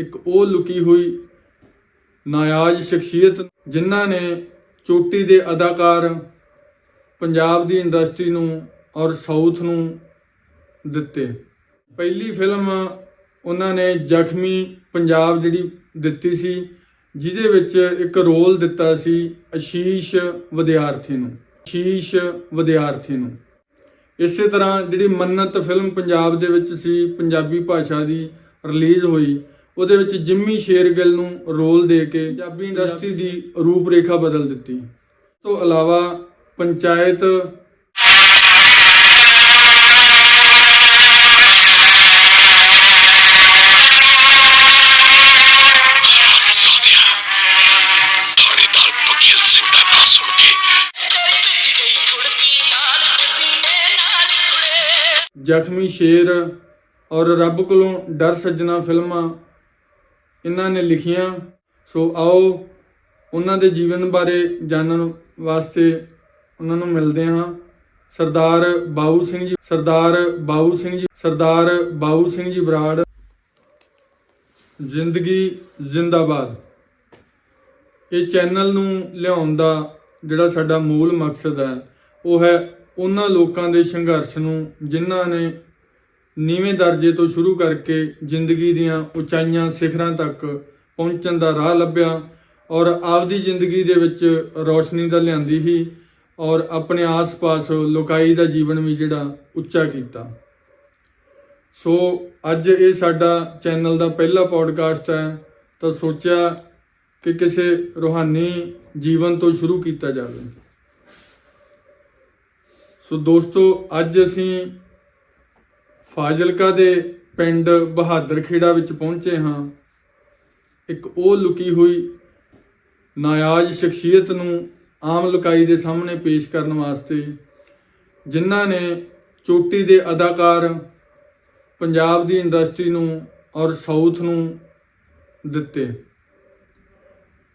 ਇੱਕ ਉਹ ਲੁਕੀ ਹੋਈ ਨਾਯਾਜ਼ ਸ਼ਖਸੀਅਤ ਜਿਨ੍ਹਾਂ ਨੇ ਚੋਟੀ ਦੇ ਅਦਾਕਾਰ ਪੰਜਾਬ ਦੀ ਇੰਡਸਟਰੀ ਨੂੰ ਔਰ ਸਾਊਥ ਨੂੰ ਦਿੱਤੇ। ਪਹਿਲੀ ਫਿਲਮ ਉਹਨਾਂ ਨੇ ਜ਼ਖਮੀ ਪੰਜਾਬ ਜਿਹੜੀ ਦਿੱਤੀ ਸੀ, ਜਿਹਦੇ ਵਿੱਚ ਇੱਕ ਰੋਲ ਦਿੱਤਾ ਸੀ ਅਸ਼ੀਸ਼ ਵਿਦਿਆਰਥੀ ਨੂੰ, ਅਸ਼ੀਸ਼ ਵਿਦਿਆਰਥੀ ਨੂੰ। ਇਸੇ ਤਰ੍ਹਾਂ ਜਿਹੜੀ ਮੰਨਤ ਫਿਲਮ ਪੰਜਾਬ ਦੇ ਵਿੱਚ ਸੀ, ਪੰਜਾਬੀ ਭਾਸ਼ਾ ਦੀ ਰਿਲੀਜ਼ ਹੋਈ ਉਹਦੇ ਵਿੱਚ ਜਿੰਮੀ ਸ਼ੇਰਗਿੱਲ ਨੂੰ ਰੋਲ ਦੇ ਕੇ ਪੰਜਾਬੀ ਇੰਡਸਟਰੀ ਦੀ ਰੂਪਰੇਖਾ ਬਦਲ ਦਿੱਤੀ। ਇਸ ਤੋਂ ਇਲਾਵਾ ਪੰਚਾਇਤ ਜ਼ਖਮੀ ਸ਼ੇਰ ਔਰ ਰੱਬ ਕੋਲੋਂ ਡਰ ਸੱਜਣਾ ਫਿਲਮਾਂ ਇਹਨਾਂ ਨੇ ਲਿਖੀਆਂ, ਸੋ ਆਓ ਉਹਨਾਂ ਦੇ ਜੀਵਨ ਬਾਰੇ ਜਾਣਨ ਵਾਸਤੇ ਉਹਨਾਂ ਨੂੰ ਮਿਲਦੇ ਹਾਂ। ਸਰਦਾਰ ਬਾਬੂ ਸਿੰਘ ਜੀ, ਸਰਦਾਰ ਬਾਬੂ ਸਿੰਘ ਜੀ, ਸਰਦਾਰ ਬਾਬੂ ਸਿੰਘ ਜੀ ਬਰਾੜ। ਜ਼ਿੰਦਗੀ ਜਿੰਦਾਬਾਦ। ਇਹ ਚੈਨਲ ਨੂੰ ਲਿਆਉਣ ਦਾ ਜਿਹੜਾ ਸਾਡਾ ਮੂਲ ਮਕਸਦ ਹੈ, ਉਹ ਹੈ ਉਹਨਾਂ ਲੋਕਾਂ ਦੇ ਸੰਘਰਸ਼ ਨੂੰ, ਜਿਨ੍ਹਾਂ ਨੇ ਨੀਵੇਂ ਦਰਜੇ ਤੋਂ ਸ਼ੁਰੂ ਕਰਕੇ ਜ਼ਿੰਦਗੀ ਦੀਆਂ ਉਚਾਈਆਂ ਸਿਖਰਾਂ ਤੱਕ ਪਹੁੰਚਣ ਦਾ ਰਾਹ ਲੱਭਿਆ ਔਰ ਆਪਦੀ ਜ਼ਿੰਦਗੀ ਦੇ ਵਿੱਚ ਰੌਸ਼ਨੀ ਦਾ ਲਿਆਂਦੀ ਹੀ ਔਰ ਆਪਣੇ ਆਸ-ਪਾਸ ਲੋਕਾਈ ਦਾ ਜੀਵਨ ਵੀ ਜਿਹੜਾ ਉੱਚਾ ਕੀਤਾ। ਸੋ ਅੱਜ ਇਹ ਸਾਡਾ ਚੈਨਲ ਦਾ ਪਹਿਲਾ ਪੋਡਕਾਸਟ ਹੈ ਤਾਂ ਸੋਚਿਆ ਕਿ ਕਿਸੇ ਰੂਹਾਨੀ ਜੀਵਨ ਤੋਂ ਸ਼ੁਰੂ ਕੀਤਾ ਜਾਵੇ। ਸੋ ਦੋਸਤੋ, ਅੱਜ ਅਸੀਂ ਫਾਜ਼ਿਲਕਾ ਦੇ ਪਿੰਡ ਬਹਾਦਰ ਖੇੜਾ ਵਿੱਚ ਪਹੁੰਚੇ ਹਾਂ। ਇੱਕ ਉਹ ਲੁਕੀ ਹੋਈ ਨਾਯਾਜ਼ ਸ਼ਖਸੀਅਤ ਨੂੰ ਆਮ ਲੁਕਾਈ ਦੇ ਸਾਹਮਣੇ ਪੇਸ਼ ਕਰਨ ਵਾਸਤੇ, ਜਿਨ੍ਹਾਂ ਨੇ ਚੋਟੀ ਦੇ ਅਦਾਕਾਰ ਪੰਜਾਬ ਦੀ ਇੰਡਸਟਰੀ ਨੂੰ ਔਰ ਸਾਊਥ ਨੂੰ ਦਿੱਤੇ।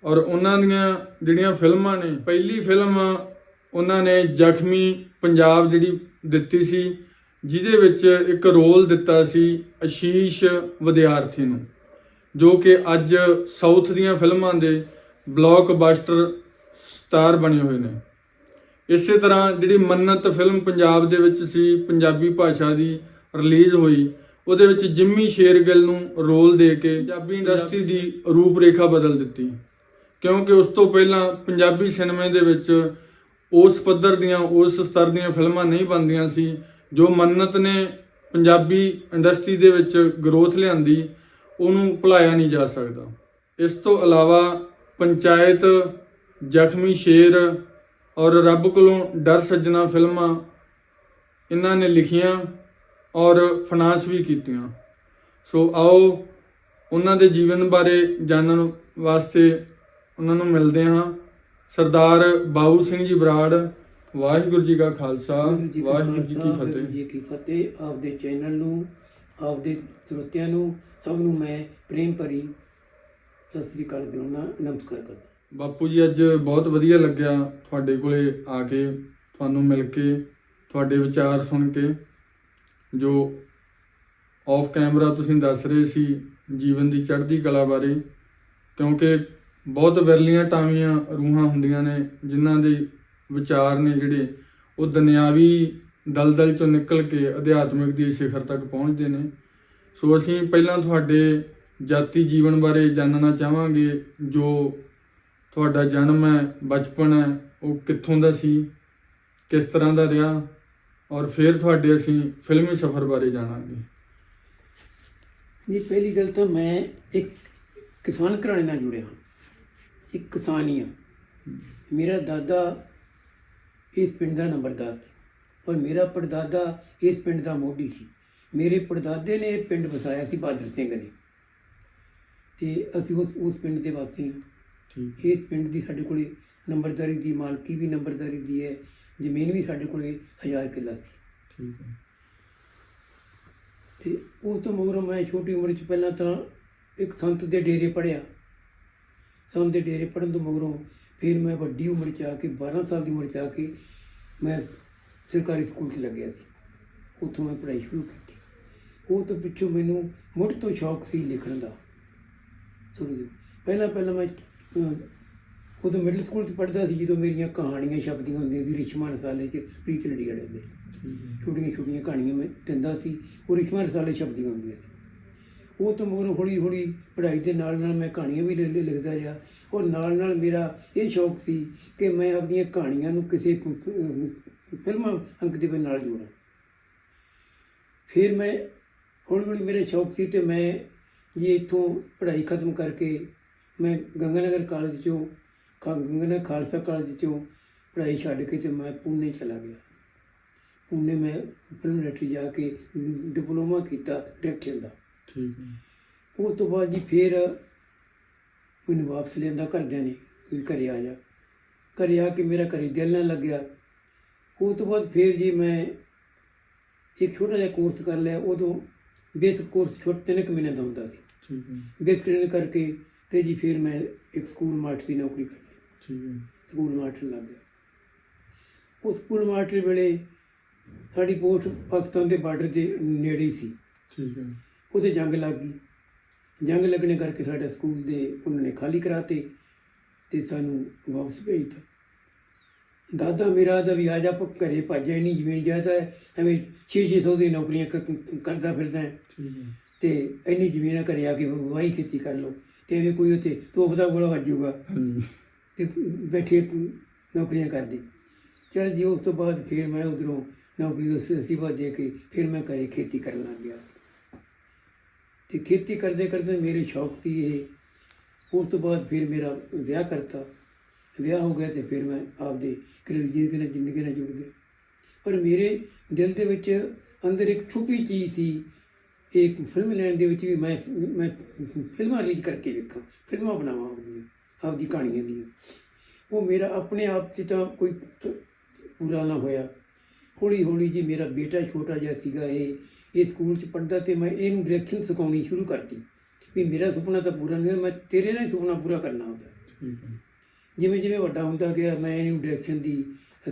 ਔਰ ਉਹਨਾਂ ਦੀਆਂ ਜਿਹੜੀਆਂ ਫਿਲਮਾਂ ਨੇ, ਪਹਿਲੀ ਫਿਲਮ ਉਹਨਾਂ ਨੇ ਜ਼ਖਮੀ ਪੰਜਾਬ ਜਿਹੜੀ ਦਿੱਤੀ ਸੀ ਜਿਹਦੇ ਵਿੱਚ ਇੱਕ ਰੋਲ ਦਿੱਤਾ ਸੀ ਆਸ਼ੀਸ਼ ਵਿਦਿਆਰਥੀ ਨੂੰ ਜੋ ਕਿ ਅੱਜ ਸਾਊਥ ਦੀਆਂ ਫਿਲਮਾਂ ਦੇ ਬਲੌਕਬਸਟਰ ਸਟਾਰ ਬਣੇ ਹੋਏ ਨੇ। ਇਸੇ ਤਰ੍ਹਾਂ ਜਿਹੜੀ ਮੰਨਤ ਫਿਲਮ ਪੰਜਾਬ ਦੇ ਵਿੱਚ ਸੀ ਪੰਜਾਬੀ ਭਾਸ਼ਾ ਦੀ ਰਿਲੀਜ਼ ਹੋਈ ਉਹਦੇ ਵਿੱਚ ਜਿੰਮੀ ਸ਼ੇਰਗਿੱਲ ਨੂੰ ਰੋਲ ਦੇ ਕੇ ਪੰਜਾਬੀ ਇੰਡਸਟਰੀ ਦੀ ਰੂਪਰੇਖਾ ਬਦਲ ਦਿੱਤੀ। ਕਿਉਂਕਿ ਉਸ ਤੋਂ ਪਹਿਲਾਂ ਪੰਜਾਬੀ ਸਿਨੇਮੇ ਦੇ ਵਿੱਚ ਉਸ ਪੱਧਰ ਦੀਆਂ ਉਸ ਸਤਰ ਦੀਆਂ ਫਿਲਮਾਂ ਨਹੀਂ ਬਣਦੀਆਂ ਸੀ ਜੋ ਮੰਨਤ ਨੇ ਪੰਜਾਬੀ ਇੰਡਸਟਰੀ ਦੇ ਵਿੱਚ ਗਰੋਥ ਲਿਆਂਦੀ, ਉਹਨੂੰ ਭੁਲਾਇਆ ਨਹੀਂ ਜਾ ਸਕਦਾ। ਇਸ ਤੋਂ ਇਲਾਵਾ ਪੰਚਾਇਤ, ਜ਼ਖਮੀ ਸ਼ੇਰ ਔਰ ਰੱਬ ਕੋਲੋਂ ਡਰ ਸੱਜਣਾ ਫਿਲਮਾਂ, ਇਹਨਾਂ ਨੇ ਲਿਖੀਆਂ ਔਰ ਫਾਈਨਾਂਸ ਵੀ ਕੀਤੀਆਂ। ਸੋ ਆਓ ਉਹਨਾਂ ਦੇ ਜੀਵਨ ਬਾਰੇ ਜਾਣਨ ਵਾਸਤੇ ਉਹਨਾਂ ਨੂੰ ਮਿਲਦੇ ਹਾਂ। ਸਰਦਾਰ ਬਾਬੂ ਸਿੰਘ ਜੀ ਬਰਾੜ ਵਾਹਿਗੁਰੂ ਜੀ ਕਾ ਖਾਲਸਾ ਵਾਹਿਗੁਰੂ ਜੀ ਕੀ ਫਤਿਹ। ਜੀ ਕੀ ਫਤਿਹ। ਆਪਦੇ ਚੈਨਲ ਨੂੰ ਆਪਦੇ ਸਰੋਤਿਆਂ ਨੂੰ ਸਭ ਨੂੰ ਮੈਂ ਪ੍ਰੇਮ ਭਰੀ ਸਤਿ ਸ੍ਰੀ ਅਕਾਲ ਬੁਲਾਉਣਾ ਨਮਸਕਾਰ ਕਰਦਾ। ਬਾਪੂ ਜੀ ਅੱਜ ਬਹੁਤ ਵਧੀਆ ਲੱਗਿਆ ਤੁਹਾਡੇ ਕੋਲੇ ਆ ਕੇ ਤੁਹਾਨੂੰ ਮਿਲ ਕੇ ਤੁਹਾਡੇ ਵਿਚਾਰ ਸੁਣ ਕੇ ਜੋ ਆਫ ਕੈਮਰਾ ਤੁਸੀਂ ਦੱਸ ਰਹੇ ਸੀ ਜੀਵਨ ਦੀ ਚੜ੍ਹਦੀ ਕਲਾ ਬਾਰੇ ਕਿਉਂਕਿ ਬਹੁਤ ਵਿਰਲੀਆਂ ਟਾਵੀਆਂ ਰੂਹਾਂ ਹੁੰਦੀਆਂ ਨੇ ਜਿਨ੍ਹਾਂ ਦੇ ਵਿਚਾਰ ਨੇ ਜਿਹੜੇ ਉਹ ਦੁਨਿਆਵੀ ਦਲਦਲ ਚੋਂ ਨਿਕਲ ਕੇ ਅਧਿਆਤਮਿਕ ਦੀ ਸਿਖਰ ਤੱਕ ਪਹੁੰਚਦੇ ਨੇ। ਸੋ ਅਸੀਂ ਪਹਿਲਾਂ ਤੁਹਾਡੇ ਜਾਤੀ ਜੀਵਨ ਬਾਰੇ ਜਾਣਨਾ ਚਾਹਾਂਗੇ, ਜੋ ਤੁਹਾਡਾ ਜਨਮ ਹੈ, ਬਚਪਨ ਹੈ, ਉਹ ਕਿੱਥੋਂ ਦਾ ਸੀ, ਕਿਸ ਤਰ੍ਹਾਂ ਦਾ ਰਿਹਾ ਔਰ ਫਿਰ ਤੁਹਾਡੇ ਅਸੀਂ ਫਿਲਮੀ ਸਫ਼ਰ ਬਾਰੇ ਜਾਣਾਂਗੇ। ਜੀ, ਪਹਿਲੀ ਗੱਲ ਤਾਂ ਮੈਂ ਇੱਕ ਕਿਸਾਨ ਘਰਾਣੇ ਨਾਲ ਜੁੜਿਆ ਹਾਂ। ਇੱਕ ਕਿਸਾਨ ਹੀ ਹਾਂ। ਮੇਰਾ ਦਾਦਾ ਇਸ ਪਿੰਡ ਦਾ ਨੰਬਰਦਾਰ ਸੀ। ਔਰ ਮੇਰਾ ਪੜਦਾਦਾ ਇਸ ਪਿੰਡ ਦਾ ਮੋਢੀ ਸੀ। ਮੇਰੇ ਪੜਦਾਦੇ ਨੇ ਇਹ ਪਿੰਡ ਵਸਾਇਆ ਸੀ ਬਹਾਦਰ ਸਿੰਘ ਨੇ। ਤੇ ਅਸੀਂ ਉਸ ਉਸ ਪਿੰਡ ਦੇ ਵਾਸੀ ਹਾਂ। ਠੀਕ। ਇਸ ਪਿੰਡ ਦੀ ਸਾਡੇ ਕੋਲੇ ਨੰਬਰਦਾਰੀ ਦੀ ਮਾਲਕੀ ਵੀ ਨੰਬਰਦਾਰੀ ਦੀ ਹੈ। ਜ਼ਮੀਨ ਵੀ ਸਾਡੇ ਕੋਲੇ ਹਜ਼ਾਰ ਕਿੱਲਾ ਸੀ। ਠੀਕ ਹੈ। ਤੇ ਉਸ ਤੋਂ ਮਗਰੋਂ ਮੈਂ ਛੋਟੀ ਉਮਰ 'ਚ ਪਹਿਲਾਂ ਤਾਂ ਇੱਕ ਸੰਤ ਦੇ ਡੇਰੇ ਪੜਿਆ ਸੰਤ ਦੇ ਡੇਰੇ ਪੜਨ ਤੋਂ ਮਗਰੋਂ ਫਿਰ ਮੈਂ ਵੱਡੀ ਉਮਰ 'ਚ ਆ ਕੇ 12 ਸਾਲ ਦੀ ਉਮਰ 'ਚ ਆ ਕੇ ਮੈਂ ਸਰਕਾਰੀ ਸਕੂਲ 'ਚ ਲੱਗਿਆ ਸੀ। ਉੱਥੋਂ ਮੈਂ ਪੜ੍ਹਾਈ ਸ਼ੁਰੂ ਕੀਤੀ। ਉਹ ਤੋਂ ਪਿੱਛੋਂ ਮੈਨੂੰ ਮੁੱਢ ਤੋਂ ਸ਼ੌਕ ਸੀ ਲਿਖਣ ਦਾ। ਸੁਣ ਜੋ ਪਹਿਲਾਂ ਪਹਿਲਾਂ ਮੈਂ ਉਦੋਂ ਮਿਡਲ ਸਕੂਲ ਚ ਪੜ੍ਹਦਾ ਸੀ ਜਦੋਂ ਮੇਰੀਆਂ ਕਹਾਣੀਆਂ ਛਪਦੀਆਂ ਹੁੰਦੀਆਂ ਸੀ ਰਿਸ਼ਮਾ ਰਸਾਲੇ ਚ ਪ੍ਰੀਤ ਲੜੀੜੇ ਦੇ ਛੋਟੀਆਂ ਛੋਟੀਆਂ ਕਹਾਣੀਆਂ ਮੈਂ ਦਿੰਦਾ ਸੀ ਉਹ ਰਿਸ਼ਮਾ ਰਸਾਲੇ ਛਪਦੀਆਂ ਹੁੰਦੀਆਂ ਸੀ। ਉਹ ਤੋਂ ਮਗਰੋਂ ਹੌਲੀ ਹੌਲੀ ਪੜ੍ਹਾਈ ਦੇ ਨਾਲ ਨਾਲ ਮੈਂ ਕਹਾਣੀਆਂ ਵੀ ਲਿ- ਲਿਖਦਾ ਰਿਹਾ। ਔਰ ਨਾਲ ਨਾਲ ਮੇਰਾ ਇਹ ਸ਼ੌਕ ਸੀ ਕਿ ਮੈਂ ਆਪਣੀਆਂ ਕਹਾਣੀਆਂ ਨੂੰ ਕਿਸੇ ਅਹ, ਫਿਲਮਾਂ ਅੰਕ ਦੇ ਨਾਲ ਜੋੜਾਂ। ਫਿਰ ਮੈਂ ਹੌਲੀ ਹੌਲੀ ਮੇਰੇ ਸ਼ੌਕ ਸੀ ਤੇ ਮੈਂ ਜੀ ਇੱਥੋਂ ਪੜ੍ਹਾਈ ਖਤਮ ਕਰਕੇ ਮੈਂ ਗੰਗਾਨਗਰ ਕਾਲਜ ਚੋਂ ਖਾ- ਗੰਗਾਨਗਰ ਖਾਲਸਾ ਕਾਲਜ ਚੋਂ ਪੜ੍ਹਾਈ ਛੱਡ ਕੇ ਤੇ ਮੈਂ ਪੂਨੇ ਚਲਾ ਗਿਆ। ਪੂਨੇ ਮੈਂ ਫਿਲਮ ਇੰਡਸਟਰੀ ਜਾ ਕੇ ਡਿਪਲੋਮਾ ਕੀਤਾ ਡਾਇਰੈਕਸ਼ਨ ਦਾ। ਠੀਕ ਹੈ। ਉਸ ਤੋਂ ਬਾਅਦ ਜੀ ਫਿਰ ਮੈਨੂੰ ਵਾਪਸ ਲਿਆਂਦਾ ਘਰਦਿਆਂ ਨੇ ਵੀ ਘਰੇ ਆ ਜਾ। ਘਰੇ ਆ ਕੇ ਮੇਰਾ ਘਰੇ ਦਿਲ ਨਾ ਲੱਗਿਆ। ਉਸ ਤੋਂ ਬਾਅਦ ਫਿਰ ਜੀ ਮੈਂ ਇੱਕ ਛੋਟਾ ਜਿਹਾ ਕੋਰਸ ਕਰ ਲਿਆ ਉਦੋਂ ਬੇਸਿਕ ਕੋਰਸ ਛੋਟੇ ਤਿੰਨ ਕੁ ਮਹੀਨੇ ਦਾ ਹੁੰਦਾ ਸੀ। ਠੀਕ ਹੈ। ਬੇਸਿਕ ਟ੍ਰੇਨਿੰਗ ਕਰਕੇ ਤੇ ਜੀ ਫਿਰ ਮੈਂ ਇੱਕ ਸਕੂਲ ਮਾਸਟਰ ਦੀ ਨੌਕਰੀ ਕਰ ਲਈ। ਠੀਕ ਹੈ। ਸਕੂਲ ਮਾਸਟਰ ਲੱਗ ਗਿਆ। ਉਹ ਸਕੂਲ ਮਾਸਟਰ ਵੇਲੇ ਸਾਡੀ ਪੋਸਟ ਪਾਕਿਸਤਾਨ ਦੇ ਬਾਰਡਰ ਦੇ ਨੇੜੇ ਸੀ। ਠੀਕ ਹੈ। ਉੱਥੇ ਜੰਗ ਲੱਗ ਗਈ। ਜੰਗ ਲੱਗਣੇ ਕਰਕੇ ਸਾਡਾ ਸਕੂਲ ਦੇ ਉਹਨਾਂ ਨੇ ਖਾਲੀ ਕਰਾਤੇ ਤੇ ਸਾਨੂੰ ਵਾਪਸ ਭੇਜਤਾ। ਦਾਦਾ ਮੇਰਾ ਦਾ ਵੀ ਆ ਜਾ ਪ- ਘਰੇ ਭੱਜਿਆ ਨਹੀਂ ਜ਼ਮੀਨ ਜਾਇਦਾ ਐਵੇਂ 6-600 ਦੀ ਨੌਕਰੀਆਂ ਕ- ਕ- ਕਰਦਾ ਫਿਰਦਾ ਤੇ ਇੰਨੀ ਜ਼ਮੀਨ ਘਰੇ ਆ ਕੇ ਵਾਹੀ ਖੇਤੀ ਕਰ ਲਓ ਤੇ ਐਵੇਂ ਕੋਈ ਉੱਥੇ ਤੋਪ ਦਾ ਗੋਲਾ ਵੱਜੂਗਾ ਤੇ ਬੈਠੇ ਨੌਕਰੀਆਂ ਕਰਦੇ। ਚਲ ਜੀ ਉਸ ਤੋਂ ਬਾਅਦ ਫਿਰ ਮੈਂ ਉਧਰੋਂ ਨੌਕਰੀ ਤੋਂ ਅਸਤੀਫਾ ਦੇ ਕੇ ਫਿਰ ਮੈਂ ਘਰੇ ਖੇਤੀ ਕਰਨ ਲੱਗ ਗਿਆ। ਤੇ ਖੇਤੀ ਕਰਦੇ ਕਰਦੇ ਮੇਰੇ ਸ਼ੌਕ ਸੀ ਇਹ। ਉਸ ਤੋਂ ਬਾਅਦ ਫਿਰ ਮੇਰਾ ਵਿਆਹ ਕਰਤਾ। ਵਿਆਹ ਹੋ ਗਿਆ ਤੇ ਫਿਰ ਮੈਂ ਆਪਦੇ ਘਰੇਲੂ ਜ਼ਿੰਦਗੀ ਨਾਲ ਜ਼ਿੰਦਗੀ ਨਾਲ ਜੁੜ ਗਿਆ। ਪਰ ਮੇਰੇ ਦਿਲ ਦੇ ਵਿੱਚ ਅੰਦਰ ਇੱਕ ਛੁਪੀ ਚੀਜ਼ ਸੀ। ਇੱਕ ਫਿਲਮ ਲੈਣ ਦੇ ਵਿੱਚ ਵੀ ਮੈਂ ਮੈਂ ਫਿਲਮਾਂ ਰਿਲੀਜ਼ ਕਰਕੇ ਵੇਖਾਂ, ਫਿਲਮਾਂ ਬਣਾਵਾਂ ਆਪਣੀਆਂ, ਆਪਦੀ ਕਹਾਣੀਆਂ ਦੀਆਂ। ਉਹ ਮੇਰਾ ਆਪਣੇ ਆਪ 'ਚ ਤਾਂ ਕੋਈ ਪੂਰਾ ਨਾ ਹੋਇਆ। ਹੌਲੀ ਹੌਲੀ ਜੀ ਮੇਰਾ ਬੇਟਾ ਛੋਟਾ ਜਿਹਾ ਸੀਗਾ ਇਹ। ਇਹ ਸਕੂਲ 'ਚ ਪੜ੍ਹਦਾ ਤੇ ਮੈਂ ਇਹਨੂੰ ਡਾਇਰੈਕਸ਼ਨ ਸਿਖਾਉਣੀ ਸ਼ੁਰੂ ਕਰਤੀ ਵੀ ਮੇਰਾ ਸੁਪਨਾ ਤਾਂ ਪੂਰਾ ਨਹੀਂ ਹੋਇਆ ਮੈਂ ਤੇਰੇ ਨਾਲ ਹੀ ਸੁਪਨਾ ਪੂਰਾ ਕਰਨਾ ਹੁੰਦਾ। ਜਿਵੇਂ ਜਿਵੇਂ ਵੱਡਾ ਹੁੰਦਾ ਗਿਆ ਮੈਂ ਇਹਨੂੰ ਡਾਇਰੈਕਸ਼ਨ ਦੀ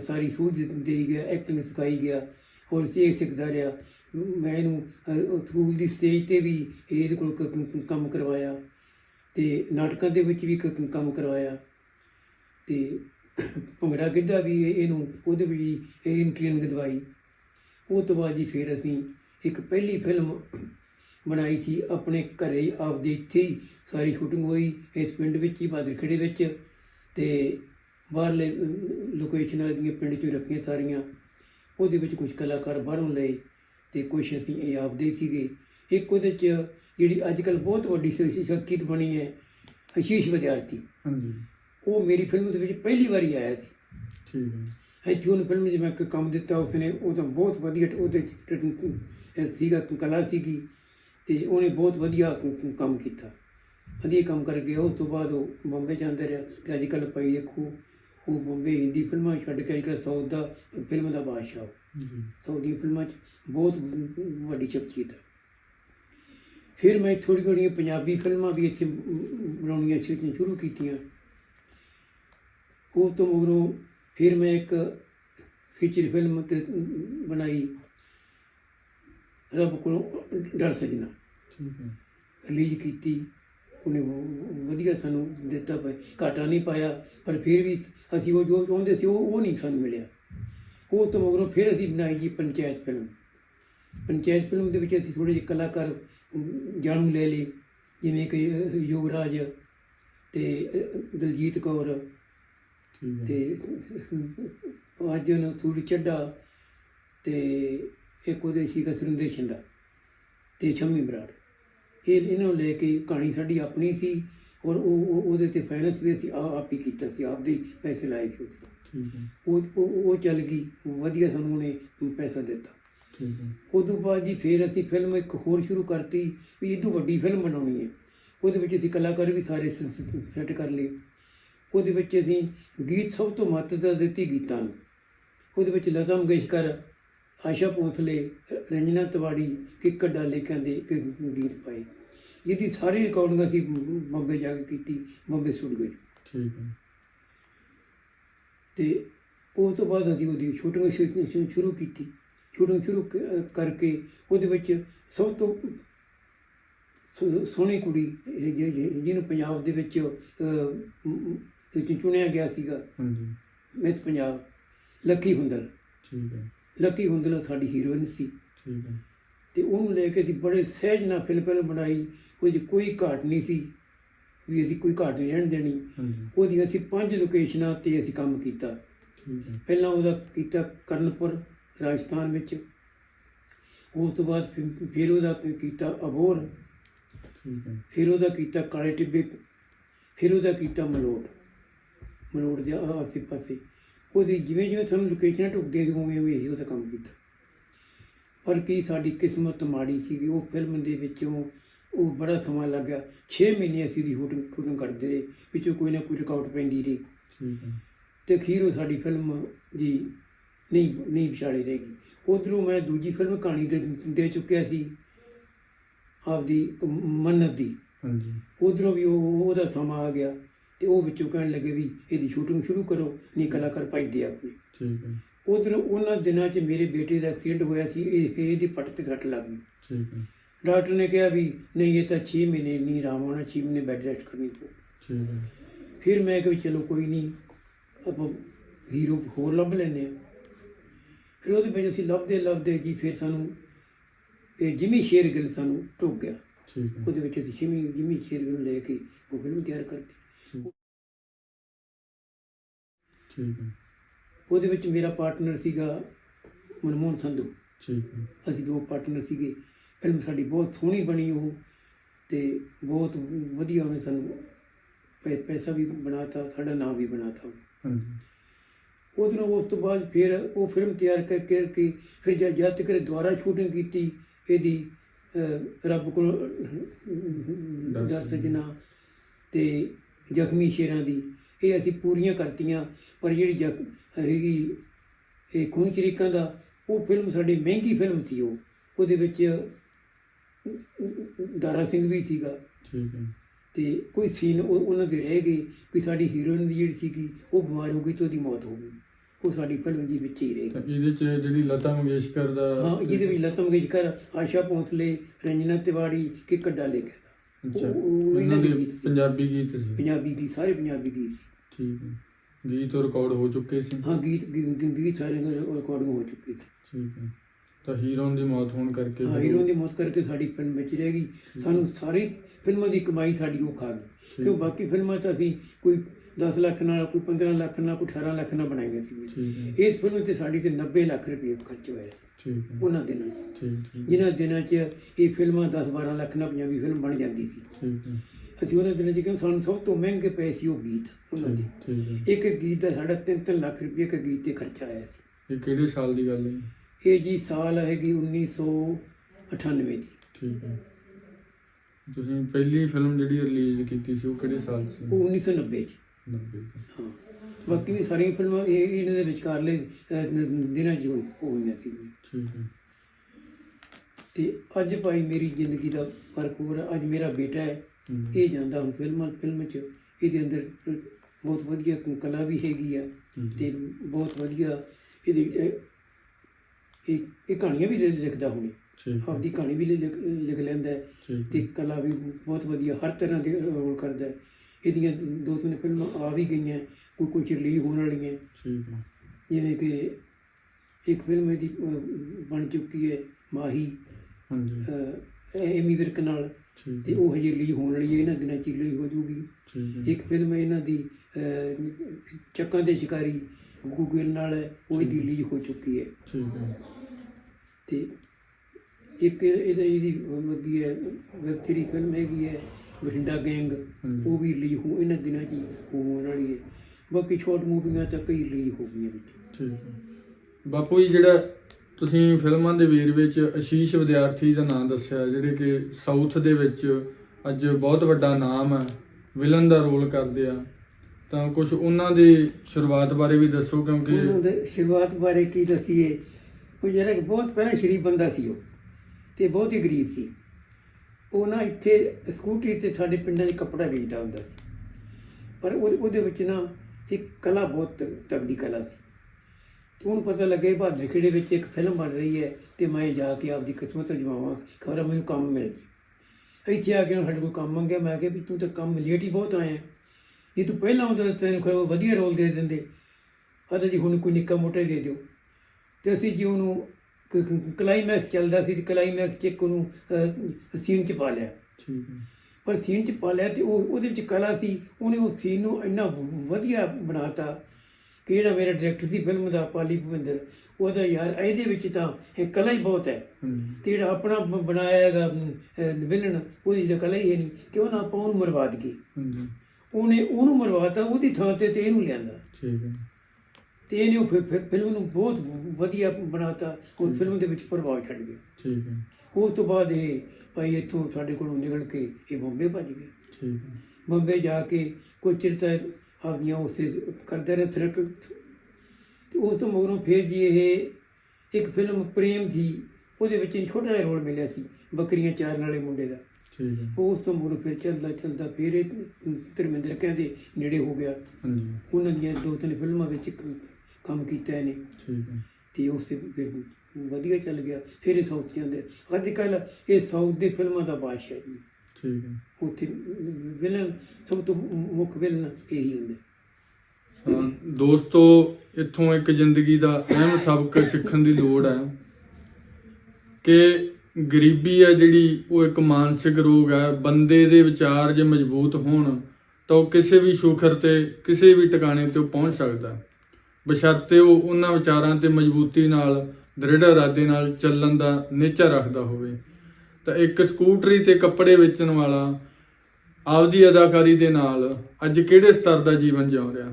ਸਾਰੀ ਸੂਝ ਦੇਈ ਗਿਆ ਐਕਟਿੰਗ ਸਿਖਾਈ ਗਿਆ ਹੋਰ ਇਹ ਸਿੱਖਦਾ ਰਿਹਾ। ਮੈਂ ਇਹਨੂੰ ਸਕੂਲ ਦੀ ਸਟੇਜ ਤੇ ਵੀ ਇਹਦੇ ਕੋਲ ਕੰਮ ਕਰਵਾਇਆ ਤੇ ਨਾਟਕਾਂ ਦੇ ਵਿੱਚ ਵੀ ਕੰਮ ਕਰਵਾਇਆ ਤੇ ਭੰਗੜਾ ਗਿੱਧਾ ਵੀ ਇਹ- ਇਹਨੂੰ ਉਹਦੇ ਵੀ ਇਹ ਟ੍ਰੇਨਿੰਗ ਦਵਾਈ ਉਹ ਤੋਂ ਬਾਅਦ ਜੀ ਫਿਰ ਅਸੀਂ ਇੱਕ ਪਹਿਲੀ ਫਿਲਮ ਬਣਾਈ ਸੀ ਆਪਣੇ ਘਰੇ ਹੀ ਆਪਦੇ ਇੱਥੇ ਹੀ ਸਾਰੀ ਸ਼ੂਟਿੰਗ ਹੋਈ ਇਸ ਪਿੰਡ ਵਿੱਚ ਹੀ ਬਾਦਰਖੇੜੇ ਵਿੱਚ ਤੇ ਬਾਹਰਲੇ ਲੋਕੇਸ਼ਨਾਂ ਦੀਆਂ ਪਿੰਡ 'ਚ ਰੱਖੀਆਂ ਸਾਰੀਆਂ। ਉਹਦੇ ਵਿੱਚ ਕੁਝ ਕਲਾਕਾਰ ਬਾਹਰੋਂ ਲਏ ਤੇ ਕੁਝ ਅਸੀਂ ਇਹ ਆਪਦੇ ਸੀਗੇ। ਇੱਕ ਉਹਦੇ 'ਚ ਜਿਹੜੀ ਅੱਜ ਕੱਲ ਬਹੁਤ ਵੱਡੀ ਸ਼ਖਸੀਅਤ ਬਣੀ ਹੈ ਆਸ਼ੀਸ਼ ਵਿਦਿਆਰਥੀ। ਹਾਂਜੀ। ਉਹ ਮੇਰੀ ਫਿਲਮ ਦੇ ਵਿੱਚ ਪਹਿਲੀ ਵਾਰੀ ਆਇਆ ਸੀ। ਠੀਕ ਹੈ। ਇੱਥੇ ਉਹਨੂੰ ਫਿਲਮ ਇੱਕ ਕੰਮ ਦਿੱਤਾ ਉਸਨੇ ਉਹ ਤਾਂ ਬਹੁਤ ਵਧੀਆ ਉਹਦੇ ਸੀਗਾ ਕਲਾ ਸੀਗੀ ਤੇ ਉਹਨੇ ਬਹੁਤ ਵਧੀਆ ਕੰਮ ਕੀਤਾ। ਵਧੀਆ ਕੰਮ ਕਰ ਗਿਆ ਉਸ ਤੋਂ ਬਾਅਦ ਉਹ ਬੰਬੇ ਜਾਂਦਾ ਰਿਹਾ ਤੇ ਅੱਜ ਕੱਲ੍ਹ ਪਈ ਦੇਖੋ ਉਹ ਬੰਬੇ ਹਿੰਦੀ ਫਿਲਮਾਂ ਛੱਡ ਕੇ ਅੱਜ ਕੱਲ੍ਹ ਸਾਊਥ ਦਾ ਫਿਲਮ ਦਾ ਬਾਦਸ਼ਾਹ। ਦੀਆਂ ਫਿਲਮਾਂ 'ਚ ਬਹੁਤ ਵੱਡੀ ਸ਼ਖਸੀਅਤ ਹੈ। ਫਿਰ ਮੈਂ ਥੋੜੀ ਥੋੜ੍ਹੀਆਂ ਪੰਜਾਬੀ ਫਿਲਮਾਂ ਵੀ ਇੱਥੇ ਬਣਾਉਣੀਆਂ ਸ਼ੁਰੂ ਕੀਤੀਆਂ। ਉਸ ਤੋਂ ਮਗਰੋਂ ਫਿਰ ਮੈਂ ਇੱਕ ਫੀਚਰ ਫਿਲਮ ਤੇ ਬਣਾਈ। ਰੱਬ ਕੋਲੋਂ ਡਰ ਸਜਣਾ। ਠੀਕ ਹੈ। ਰਿਲੀਜ਼ ਕੀਤੀ ਉਹਨੇ ਵਧੀਆ ਸਾਨੂੰ ਦਿੱਤਾ ਪਏ ਘਾਟਾ ਨਹੀਂ ਪਾਇਆ ਪਰ ਫਿਰ ਵੀ ਅਸੀਂ ਉਹ ਜੋ ਚਾਹੁੰਦੇ ਸੀ ਉਹ ਉਹ ਨਹੀਂ ਸਾਨੂੰ ਮਿਲਿਆ। ਉਹ ਤੋਂ ਮਗਰੋਂ ਫਿਰ ਅਸੀਂ ਬਣਾਈ ਜੀ ਪੰਚਾਇਤ ਫਿਲਮ। ਪੰਚਾਇਤ ਫਿਲਮ ਦੇ ਵਿੱਚ ਅਸੀਂ ਥੋੜ੍ਹੇ ਜਿਹੇ ਕਲਾਕਾਰ ਜਾਣੂ ਲੈ ਲਏ। ਜਿਵੇਂ ਕਿ ਅ, ਯੁਵਰਾਜ ਤੇ ਦਲਜੀਤ ਕੌਰ ਤੇ ਅਰਜਨ ਥੋੜੀ ਚੱਡਾ ਤੇ ਇੱਕ ਉਹਦੇ ਸੀਗਾ ਸੁਰਿੰਦਰ ਸ਼ਿੰਦਾ ਤੇ ਸ਼ੰਮੀ ਬਰਾੜ। ਇਹ ਇਹਨਾਂ ਨੂੰ ਲੈ ਕੇ ਕਹਾਣੀ ਸਾਡੀ ਆਪਣੀ ਸੀ ਔਰ ਉਹ ਉਹ- ਉਹਦੇ ਤੇ ਫਾਈਨੈਂਸ ਵੀ ਅਸੀਂ ਆ- ਆਪ ਹੀ ਕੀਤਾ ਸੀ ਆਪਦੇ ਹੀ ਪੈਸੇ ਲਾਏ ਸੀ ਉਹ ਉਹ ਚੱਲ ਗਈ ਵਧੀਆ ਸਾਨੂੰ ਉਹਨੇ ਪੈਸਾ ਦਿੱਤਾ। ਠੀਕ ਹੈ। ਉਦੋਂ ਬਾਅਦ ਜੀ ਫਿਰ ਅਸੀਂ ਫਿਲਮ ਇੱਕ ਹੋਰ ਸ਼ੁਰੂ ਕਰਤੀ ਵੀ ਇਹ ਤੋਂ ਵੱਡੀ ਫਿਲਮ ਬਣਾਉਣੀ ਹੈ। ਉਹਦੇ ਵਿੱਚ ਅਸੀਂ ਕਲਾਕਾਰ ਵੀ ਸਾਰੇ ਸੈੱਟ ਕਰ ਲਏ। ਉਹਦੇ ਵਿੱਚ ਅਸੀਂ ਗੀਤ ਸਭ ਤੋਂ ਮਹੱਤਤਾ ਦਿੱਤੀ ਗੀਤਾਂ ਨੂੰ। ਉਹਦੇ ਵਿੱਚ ਲਤਾ ਮੰਗੇਸ਼ਕਰ ਆਸ਼ਾ ਭੋਸਲੇ ਰੰਜਨਾ ਤਿਵਾੜੀ ਕਿੱਕਰ ਡਾਲੇ ਕਹਿੰਦੇ ਕਿ ਗੀਤ ਪਾਏ। ਇਹਦੀ ਸਾਰੀ ਰਿਕਾਰਡਿੰਗ ਅਸੀਂ ਬੰਬੇ ਜਾ ਕੇ ਕੀਤੀ ਬੰਬੇ ਠੀਕ ਹੈ। ਤੇ ਉਸ ਤੋਂ ਬਾਅਦ ਅਸੀਂ ਉਹਦੀ ਸ਼ੂਟਿੰਗ ਸ਼ੁਰੂ ਕੀਤੀ। ਸ਼ੂਟਿੰਗ ਸ਼ੁਰੂ ਕਰਕੇ ਉਹਦੇ ਵਿੱਚ ਸਭ ਤੋਂ ਸੋਹਣੀ ਕੁੜੀ ਜਿਹਨੂੰ ਪੰਜਾਬ ਦੇ ਵਿੱਚ ਚੁਣਿਆ ਗਿਆ ਸੀਗਾ। ਹਾਂਜੀ। ਮਿਸ ਪੰਜਾਬ ਲੱਕੀ ਹੁੰਦਲ। ਠੀਕ ਹੈ। ਲੱਕੀ ਹੁੰਦਲ ਸਾਡੀ ਹੀਰੋਇਨ ਸੀ। ਠੀਕ ਹੈ। ਤੇ ਉਹਨੂੰ ਲੈ ਕੇ ਅਸੀਂ ਬੜੇ ਸਹਿਜ ਨਾਲ ਫਿਲਮ ਫਿਲਮ ਬਣਾਈ। ਉਹਦੀ ਕੋਈ ਘਾਟ ਨਹੀਂ ਸੀ ਵੀ ਅਸੀਂ ਕੋਈ ਘਾਟ ਨਹੀਂ ਰਹਿਣ ਦੇਣੀ। ਹਾਂਜੀ। ਉਹਦੀ ਅਸੀਂ ਪੰਜ ਲੋਕੇਸ਼ਨਾਂ ਤੇ ਅਸੀਂ ਕੰਮ ਕੀਤਾ। ਠੀਕ ਹੈ। ਪਹਿਲਾਂ ਉਹਦਾ ਕੀਤਾ ਕਰਨਪੁਰ ਰਾਜਸਥਾਨ ਵਿੱਚ। ਉਸ ਤੋਂ ਬਾਅਦ ਫਿਰ- ਫਿਰ ਉਹਦਾ ਕੀਤਾ ਅਬੋਰ ਠੀਕ ਹੈ। ਫਿਰ ਉਹਦਾ ਕੀਤਾ ਕਾਲੇ ਟਿੱਬੇ। ਫਿਰ ਉਹਦਾ ਕੀਤਾ ਮਲੋਟ। ਮਲੋਟ ਦੇ ਆਸੇ ਪਾਸੇ ਉਹਦੀ ਜਿਵੇਂ ਜਿਵੇਂ ਸਾਨੂੰ ਲੋਕੇਸ਼ਨਾਂ ਢੁਕਦੀਆਂ ਸੀ ਉਵੇਂ ਉਵੇਂ ਉਹਦਾ ਕੰਮ ਕੀਤਾ। ਪਰ ਕੀ ਸਾਡੀ ਕਿਸਮਤ ਮਾੜੀ ਸੀਗੀ ਉਹ ਫਿਲਮ ਦੇ ਵਿੱਚੋਂ ਉਹ ਬੜਾ ਸਮਾਂ ਲੱਗਾ 6 ਮਹੀਨੇ ਅਸੀਂ ਦੀ ਸ਼ੂਟਿੰਗ ਸ਼ੂਟਿੰਗ ਕਰਦੇ ਰਹੇ ਵਿੱਚੋਂ ਕੋਈ ਨਾ ਕੋਈ ਰੁਕਾਵਟ ਪੈਂਦੀ ਰਹੀ। ਤੇ ਅਖੀਰ ਉਹ ਸਾਡੀ ਫਿਲਮ ਜੀ ਨਹੀਂ ਨਹੀਂ ਵਿਚਾਲੇ ਰਹਿ ਉਧਰੋਂ ਮੈਂ ਦੂਜੀ ਫਿਲਮ ਕਹਾਣੀ ਦੇ ਦੇ ਚੁੱਕਿਆ ਸੀ ਆਪਦੀ ਮੰਨਤ ਦੀ। ਹਾਂਜੀ। ਉਧਰੋਂ ਵੀ ਉਹ ਉਹਦਾ ਸਮਾਂ ਆ ਗਿਆ। ਤੇ ਉਹ ਵਿੱਚੋਂ ਕਹਿਣ ਲੱਗੇ ਵੀ ਇਹਦੀ ਸ਼ੂਟਿੰਗ ਸ਼ੁਰੂ ਕਰੋ ਨਹੀਂ ਕਲਾਕਾਰ ਭਜਦੇ ਆਪਣੇ। ਠੀਕ ਹੈ। ਉਧਰ ਉਹਨਾਂ ਦਿਨਾਂ 'ਚ ਮੇਰੇ ਬੇਟੇ ਦਾ ਐਕਸੀਡੈਂਟ ਹੋਇਆ ਸੀ ਇਹ ਇਹਦੀ ਪੱਟ ਤੇ ਸੱਟ ਲੱਗ ਗਈ। ਠੀਕ ਹੈ। ਡਾਕਟਰ ਨੇ ਕਿਹਾ ਵੀ ਨਹੀਂ ਇਹ ਤਾਂ 6 ਮਹੀਨੇ ਨਹੀਂ ਆਰਾਮ ਹੋਣਾ 6 ਮਹੀਨੇ ਬੈੱਡ ਰੈਸਟ ਕਰਨੀ ਪਊ। ਠੀਕ ਹੈ। ਫਿਰ ਮੈਂ ਕਿਹਾ ਚਲੋ ਕੋਈ ਨਹੀਂ ਆਪਾਂ ਹੀਰੋ ਹੋਰ ਲੱਭ ਲੈਂਦੇ ਹਾਂ। ਫਿਰ ਉਹਦੇ ਵਿੱਚ ਅਸੀਂ ਲੱਭਦੇ ਲੱਭਦੇ ਜੀ ਫਿਰ ਸਾਨੂੰ ਇਹ ਜਿਮੀ ਸ਼ੇਰਗਿੱਲ ਸਾਨੂੰ ਢੁੱਕ ਗਿਆ। ਠੀਕ ਹੈ। ਉਹਦੇ ਵਿੱਚ ਅਸੀਂ ਜਿਮੀ ਜਿਮੀ ਸ਼ੇਰਗਿੱਲ ਨੂੰ ਲੈ ਕੇ ਉਹ ਫਿਲਮ ਤਿਆਰ ਕਰਤੀ। ਠੀਕ ਹੈ। ਉਹਦੇ ਵਿੱਚ ਮੇਰਾ ਪਾਰਟਨਰ ਸੀਗਾ ਮਨਮੋਹਨ ਸੰਧੂ। ਠੀਕ ਹੈ। ਅਸੀਂ ਦੋ ਪਾਰਟਨਰ ਸੀਗੇ। ਫਿਲਮ ਸਾਡੀ ਬਹੁਤ ਸੋਹਣੀ ਬਣੀ ਉਹ ਤੇ ਬਹੁਤ ਵਧੀਆ ਉਹਨੇ ਸਾਨੂੰ ਪੈ- ਪੈਸਾ ਵੀ ਬਣਾਤਾ ਸਾਡਾ ਨਾਮ ਵੀ ਬਣਾਤਾ। ਹਾਂਜੀ। ਉਧਰੋਂ ਉਸ ਤੋਂ ਬਾਅਦ ਫਿਰ ਉਹ ਫਿਲਮ ਤਿਆਰ ਕਰਕੇ ਕਰਕੇ ਫਿਰ ਜਦ ਜਦ ਤੱਕ ਦੁਬਾਰਾ ਸ਼ੂਟਿੰਗ ਕੀਤੀ ਇਹਦੀ ਅਹ, ਰੱਬ ਕੋਲ ਦਸ ਦਰ ਸਜਣਾ ਤੇ ਜ਼ਖਮੀ ਸ਼ੇਰਾਂ ਦੀ ਇਹ ਅਸੀਂ ਪੂਰੀਆਂ ਕਰਤੀਆਂ ਪਰ ਜਿਹੜੀ ਹੈਗੀ ਇਹ ਖੂਨ ਸ਼ਰੀਕਾਂ ਦਾ ਉਹ ਫਿਲਮ ਸਾਡੀ ਮਹਿੰਗੀ ਫਿਲਮ ਸੀ ਉਹ। ਉਹਦੇ ਵਿੱਚ ਦਾਰਾ ਸਿੰਘ ਵੀ ਸੀਗਾ। ਠੀਕ ਹੈ। ਤੇ ਕੋਈ ਸੀਨ ਉਹ ਉਹਨਾਂ ਦੇ ਰਹਿ ਗਏ ਵੀ ਸਾਡੀ ਹੀਰੋਇਨ ਦੀ ਜਿਹੜੀ ਸੀਗੀ ਉਹ ਬਿਮਾਰ ਹੋ ਗਈ ਤੇ ਉਹਦੀ ਮੌਤ ਹੋ ਗਈ। ਉਹ ਸਾਡੀ ਫਿਲਮ ਦੀ ਵਿੱਚ ਹੀ ਰਹਿ ਇਹਦੇ ਚ ਜਿਹੜੀ ਲਤਾ ਮੰਗੇਸ਼ਕਰ ਦਾ ਹਾਂ ਜਿਹਦੇ ਵਿੱਚ ਲਤਾ ਮੰਗੇਸ਼ਕਰ ਆਸ਼ਾ ਭੋਂਸਲੇ ਰੰਜਨਾ ਤਿਵਾੜੀ ਕਿ ਕੱਡਾ ਲੈ ਗਿਆ ਉਹ- ਇਹਨਾਂ ਦੇ। ਪੰਜਾਬੀ ਗੀਤ ਸੀ। ਪੰਜਾਬੀ ਗੀਤ ਸਾਰੇ ਪੰਜਾਬੀ ਗੀਤ ਸੀ। ਠੀਕ ਹੈ। ਗੀਤ ਰਿਕਾਰਡ ਹੋ ਚੁੱਕੇ ਸੀ। ਹਾਂ ਗੀਤ ਗੀ- ਗੀ- ਗੀਤ ਸਾਰੇ ਰਿਕਾਰਡਿੰਗ ਹੋ ਚੁੱਕੀ ਸੀ। ਠੀਕ ਹੈ। ਤਾਂ ਹੀਰੋਨ ਦੀ ਮੌਤ ਹੋਣ ਕਰਕੇ ਹਾਂ ਹੀਰੋ ਦੀ ਮੌਤ ਕਰਕੇ ਸਾਡੀ ਫਿਲਮ ਵਿੱਚ ਰਹਿ ਗਈ। ਸਾਨੂੰ ਸਾਰੀ ਫਿਲਮਾਂ ਦੀ ਕਮਾਈ ਸਾਡੀ ਉਹ ਖਾ ਗਈ। ਕਿਉਂ? ਬਾਕੀ ਫਿਲਮਾਂ ਤਾਂ ਅਸੀਂ ਕੋਈ 10 ਲੱਖ ਨਾਲ ਕੋਈ 15 ਲੱਖ ਨਾਲ ਕੋਈ 18 ਲੱਖ ਨਾਲ ਬਣਾਈਆਂ ਸੀ। ਠੀਕ ਹੈ। ਇਸ ਫਿਲਮ ਤੇ ਸਾਡੀ ਤੇ 90 ਲੱਖ ਰੁਪਏ ਖਰਚ ਹੋਇਆ ਸੀ। ਠੀਕ ਹੈ। ਉਹਨਾਂ ਦਿਨਾਂ 'ਚ। ਠੀਕ ਠੀਕ ਜਿਨ੍ਹਾਂ ਦਿਨਾਂ 'ਚ ਇਹ ਫਿਲਮਾਂ 10-12 ਲੱਖ ਨਾਲ ਪੰਜਾਬੀ ਫਿਲਮ ਬਣ ਜਾਂਦੀ ਸੀ। ਠੀਕ ਹੈ। ਅਸੀਂ ਉਹਨਾਂ ਦਿਨਾਂ 'ਚ ਕਿਉਂ ਸਾਨੂੰ ਸਭ ਤੋਂ ਮਹਿੰਗੇ ਪਏ ਸੀ ਉਹ ਗੀਤ। ਉਹਨਾਂ ਦੇ ਠੀਕ ਹੈ। ਇੱਕ ਗੀਤ ਦਾ ਸਾਡਾ 3-3 ਲੱਖ ਰੁਪਏ ਇੱਕ ਗੀਤ ਤੇ ਖਰਚਾ ਆਇਆ ਸੀ। ਇਹ ਕਿਹੜੇ ਸਾਲ ਦੀ ਗੱਲ ਹੈ? ਇਹ ਜੀ ਸਾਲ ਹੈਗੀ 1998 ਦੀ। ਠੀਕ ਹੈ। ਤੁਸੀਂ ਪਹਿਲੀ ਫਿਲਮ ਜਿਹੜੀ ਰਿਲੀਜ਼ ਕੀਤੀ ਸੀ ਉਹ ਕਿਹੜੇ ਸਾਲ ਸੀ? ਉਹ 1990 ਚ 90 ਚ। ਹਾਂ। ਬਾਕੀ ਵੀ ਸਾਰੀਆਂ ਫਿਲਮਾਂ ਇਹ ਇਹਨਾਂ ਦੇ ਵਿਚਕਾਰਲੇ ਅਹ, ਦਿਨਾਂ 'ਚ ਹੋਈ- ਹੋਈਆਂ ਸੀ। ਠੀਕ ਹੈ। ਤੇ ਅੱਜ ਭਾਈ ਮੇਰੀ ਜ਼ਿੰਦਗੀ ਦਾ ਫ਼ਰਕ ਹੋ। ਰਿਹਾ ਅੱਜ ਮੇਰਾ ਬੇਟਾ ਹੈ। ਇਹ ਜਾਂਦਾ ਹੁਣ ਫਿਲਮਾਂ ਫਿਲਮ 'ਚ ਇਹਦੇ ਅੰਦਰ ਬਹੁਤ ਵਧੀਆ ਕਲਾ ਵੀ ਹੈਗੀ ਆ ਤੇ ਬਹੁਤ ਵਧੀਆ ਇਹਦੀ ਇਹ ਇਹ ਕਹਾਣੀਆਂ ਵੀ ਲਿਖਦਾ ਹੁਣ। ਆਪਦੀ ਕਹਾਣੀ ਵੀ ਲਿਖ ਲੈਂਦਾ ਤੇ ਕਲਾ ਵੀ ਬਹੁਤ ਵਧੀਆ ਹਰ ਤਰ੍ਹਾਂ ਦੇ ਰੋਲ ਕਰਦਾ ਇਹਦੀਆਂ ਦੋ ਤਿੰਨ ਫਿਲਮਾਂ ਆ ਵੀ ਗਈਆਂ ਕੋਈ ਕੁਝ ਰਿਲੀਜ਼ ਹੋਣ ਵਾਲੀਆਂ। ਠੀਕ ਹੈ। ਜਿਵੇਂ ਕਿ ਇੱਕ ਫਿਲਮ ਇਹਦੀ ਬਣ ਚੁੱਕੀ ਹੈ ਮਾਹੀ। ਹਾਂਜੀ। ਐਮੀ ਵਿਰਕ ਨਾਲ। ਤੇ ਉਹ ਹਜੇ ਰਿਲੀਜ਼ ਹੋਣ ਹੈ ਇਹਨਾਂ ਦਿਨਾਂ ਚ ਰਿਲੀਜ਼ ਹੋ ਜੂਗੀ ਇੱਕ ਫਿਲਮ ਇਹਨਾਂ ਦੀ ਚੱਕਾਂ ਦੇ ਸ਼ਿਕਾਰੀ ਗੂਗਲ ਨਾਲ ਹੈ ਉਹ ਇਹਦੀ ਰਿਲੀਜ਼ ਹੋ। ਚੁੱਕੀ ਹੈ। ਤੇ ਇੱਕ ਇਹਦਾ ਇਹਦੀ ਲੱਗੀ ਹੈ ਵੈਬ ਫਿਲਮ ਹੈਗੀ ਹੈ ਬਠਿੰਡਾ ਗੈਂਗ। ਉਹ ਵੀ ਰਿਲੀਜ਼ ਹੋ ਇਹਨਾਂ ਦਿਨਾਂ 'ਚ ਹੋਣ ਵਾਲੀ ਹੈ। ਬਾਕੀ ਸ਼ਾਰਟ ਮੂਵੀਆਂ ਤਾਂ ਕਈ ਰਿਲੀਜ਼ ਹੋ ਗਈਆਂ ਵਿੱਚ। ਠੀਕ ਬਾਪੂ ਜੀ ਜਿਹੜਾ ਤੁਸੀਂ ਫਿਲਮਾਂ ਦੇ ਵੇਰਵੇ ਵਿੱਚ ਅਸ਼ੀਸ਼ ਵਿਦਿਆਰਥੀ ਦਾ ਨਾਮ ਦੱਸਿਆ, ਜਿਹੜੇ ਕਿ ਸਾਊਥ ਦੇ ਵਿੱਚ ਅੱਜ ਬਹੁਤ ਵੱਡਾ ਨਾਮ ਹੈ ਵਿਲਨ ਦਾ ਰੋਲ ਕਰਦੇ ਆ। ਤਾਂ ਕੁਝ ਉਹਨਾਂ ਦੀ ਸ਼ੁਰੂਆਤ ਬਾਰੇ ਵੀ ਦੱਸੋ ਉਹਨਾਂ ਕਿਉਂਕਿ ਦੇ ਸ਼ੁਰੂਆਤ ਬਾਰੇ ਕੀ ਦੱਸੀਏ? ਉਹ ਜਿਹੜਾ ਬਹੁਤ ਪਹਿਲਾਂ ਸ਼ਰੀਫ ਬੰਦਾ ਸੀ ਉਹ, ਤੇ ਬਹੁਤ ਹੀ ਗਰੀਬ ਸੀ। ਉਹ ਨਾ ਇੱਥੇ ਸਕੂਟਰੀ ਤੇ ਸਾਡੇ ਪਿੰਡਾਂ 'ਚ ਕੱਪੜਾ ਵੇਚਦਾ ਹੁੰਦਾ ਸੀ। ਪਰ ਉਹਦੇ ਵਿੱਚ ਨਾ ਇੱਕ ਕਲਾ ਬਹੁਤ ਤ- ਤਗੜੀ ਕਲਾ ਸੀ। ਉਹਨੂੰ ਪਤਾ ਲੱਗੇ ਬਹਾਦਰ ਖੇੜੇ ਵਿੱਚ ਇੱਕ ਫਿਲਮ ਬਣ ਰਹੀ ਹੈ ਤੇ ਮੈਂ ਜਾ ਕੇ ਆਪਦੀ ਕਿਸਮਤ ਅਜਮਾਵਾਂ ਖਬਰ ਮੈਨੂੰ ਕੰਮ ਮਿਲ ਜੇ ਇੱਥੇ ਆ ਕੇ ਉਹਨੇ ਸਾਡੇ ਕੋਲ ਕੰਮ ਮੰਗਿਆ ਮੈਂ ਕਿਹਾ ਵੀ ਤੂੰ ਤਾਂ ਕੰਮ ਲੇਟ ਹੀ ਬਹੁਤ ਆਇਆ। ਜੇ ਤੂੰ ਪਹਿਲਾਂ ਆਉਂਦਾ ਤਾਂ ਤੈਨੂੰ ਕੋਈ ਵਧੀਆ ਰੋਲ ਦੇ ਦਿੰਦੇ। ਆਦਾ ਜੀ ਹੁਣ ਕੋਈ ਨਿੱਕਾ ਮੋਟਾ ਦੇ ਦਿਓ। ਤੇ ਅਸੀਂ ਜੀ ਉਹਨੂੰ ਕਲਾਈਮੈਕਸ ਚੱਲਦਾ ਸੀ ਕਲਾਈਮੈਕਸ ਚ ਇੱਕ ਉਹਨੂੰ ਸੀਨ ਚ ਪਾ ਲਿਆ। ਠੀਕ ਹੈ। ਪਰ ਸੀਨ ਚ ਪਾ ਲਿਆ ਤੇ ਉਹ ਉਹਦੇ ਵਿੱਚ ਕਲਾ ਸੀ ਉਹਨੇ ਉਹ ਸੀਨ ਨੂੰ ਇੰਨਾ ਵਧੀਆ ਬਣਾਤਾ। ਕਿ ਜਿਹੜਾ ਮੇਰਾ ਡਾਇਰੈਕਟਰ ਸੀ ਫਿਲਮ ਦਾ ਪਾਲੀ ਭੁਪਿੰਦਰ ਉਹਦਾ ਯਾਰ ਇਹਦੇ ਵਿੱਚ ਤਾਂ ਇਹ ਕਲਾ ਹੀ ਬਹੁਤ ਹੈ। ਤੇ ਜਿਹੜਾ ਆਪਣਾ ਬਣਾਇਆ ਹੈਗਾ ਵਿਲਨ ਉਹਦੀ ਤਾਂ ਕਲਾ ਹੀ ਨਹੀਂ ਕਿ ਉਹਨਾਂ ਆਪਾਂ ਉਹਨੂੰ ਮਰਵਾ ਦਈਏ। ਹਾਂਜੀ ਉਹਨੇ ਉਹਨੂੰ ਮਰਵਾਤਾ ਉਹਦੀ ਥਾਂ ਤੇ ਤੇ ਇਹਨੂੰ ਲਿਆਂਦਾ। ਠੀਕ ਹੈ। ਤੇ ਇਹਨੇ ਉਹ ਫਿਲਮ ਨੂੰ ਬਹੁਤ ਵਧੀਆ ਬਣਾਤਾ ਉਹ ਫਿਲਮ ਦੇ ਵਿੱਚ ਪ੍ਰਭਾਵ ਛੱਡ ਗਿਆ। ਠੀਕ ਹੈ। ਉਸ ਤੋਂ ਬਾਅਦ ਇਹ ਭਾਈ ਇੱਥੋਂ ਸਾਡੇ ਕੋਲੋਂ ਨਿਕਲ ਕੇ ਇਹ ਬੰਬੇ ਭੱਜ ਗਏ। ਠੀਕ ਹੈ। ਬੰਬੇ ਜਾ ਕੇ ਕੁਝ ਚਿਰ ਤੱਕ ਆਪਦੀਆਂ ਉਸੇ ਕਰਦੇ ਰਹੇ ਥਰਕ ਤੇ ਉਸ ਤੋਂ ਮਗਰੋਂ ਫਿਰ ਜੀ ਇਹ ਇੱਕ ਫਿਲਮ ਪ੍ਰੇਮ ਸੀ ਉਹਦੇ ਵਿੱਚ ਛੋਟਾ ਜਿਹਾ ਰੋਲ ਮਿਲਿਆ ਸੀ ਬੱਕਰੀਆਂ ਚਾਰਨ ਵਾਲੇ ਮੁੰਡੇ ਦਾ। ਠੀਕ ਹੈ। ਉਸ ਤੋਂ ਮਗਰੋਂ ਫਿਰ ਚੱਲਦਾ ਚੱਲਦਾ ਫਿਰ ਇਹ ਧਰਮਿੰਦਰ ਕਹਿੰਦੇ ਨੇੜੇ ਹੋ ਗਿਆ। ਹਾਂਜੀ। ਉਹਨਾਂ ਦੀਆਂ ਦੋ ਤਿੰਨ ਫਿਲਮਾਂ ਵਿੱਚ ਕੰਮ ਕੀਤਾ ਇਹਨੇ। ਠੀਕ ਹੈ। ਤੇ ਉਸ ਤੇ ਫਿਰ ਵਧੀਆ ਚੱਲ ਗਿਆ। ਫਿਰ ਇਹ ਸਾਊਥ ਦੇ ਅੱਜ ਕੱਲ ਇਹ ਸਾਊਥ ਦੇ ਫਿਲਮਾਂ ਦਾ ਬਾਦਸ਼ਾਹ ਜੀ। ਠੀਕ ਹੈ। ਉੱਥੇ ਵਿਲਨ ਸਭ ਤੋਂ ਮੁੱਖ ਵਿਲਨ ਇਹੀ ਹੁੰਦਾ। ਹਾਂ, ਦੋਸਤੋ ਇੱਥੋਂ ਇੱਕ ਜ਼ਿੰਦਗੀ ਦਾ ਅਹਿਮ ਸਬਕ ਸਿੱਖਣ ਦੀ ਲੋੜ ਹੈ ਕਿ ਗਰੀਬੀ ਹੈ ਜਿਹੜੀ ਉਹ ਇੱਕ ਮਾਨਸਿਕ ਰੋਗ ਹੈ। ਬੰਦੇ ਦੇ ਵਿਚਾਰ ਜੇ ਮਜ਼ਬੂਤ ਹੋਣ ਤਾਂ ਉਹ ਕਿਸੇ ਵੀ ਸ਼ੁਖਰ ਤੇ ਕਿਸੇ ਵੀ ਟਿਕਾਣੇ ਤੇ ਪਹੁੰਚ ਸਕਦਾ। ਬਸ਼ਰਤੇ ਉਹ ਉਹਨਾਂ ਵਿਚਾਰਾਂ ਤੇ ਮਜ਼ਬੂਤੀ ਨਾਲ ਦ੍ਰਿੜ ਇਰਾਦੇ ਨਾਲ ਚੱਲਣ ਦਾ ਨਿਚਾ ਰੱਖਦਾ ਹੋਵੇ। ਤਾਂ ਇੱਕ ਸਕੂਟਰੀ ਤੇ ਕੱਪੜੇ ਵੇਚਣ ਵਾਲਾ ਆਪਦੀ ਅਦਾਕਾਰੀ ਦੇ ਨਾਲ ਅੱਜ ਕਿਹੜੇ ਸਤਰ ਦਾ ਜੀਵਨ ਜਿਉ ਰਿਹਾ?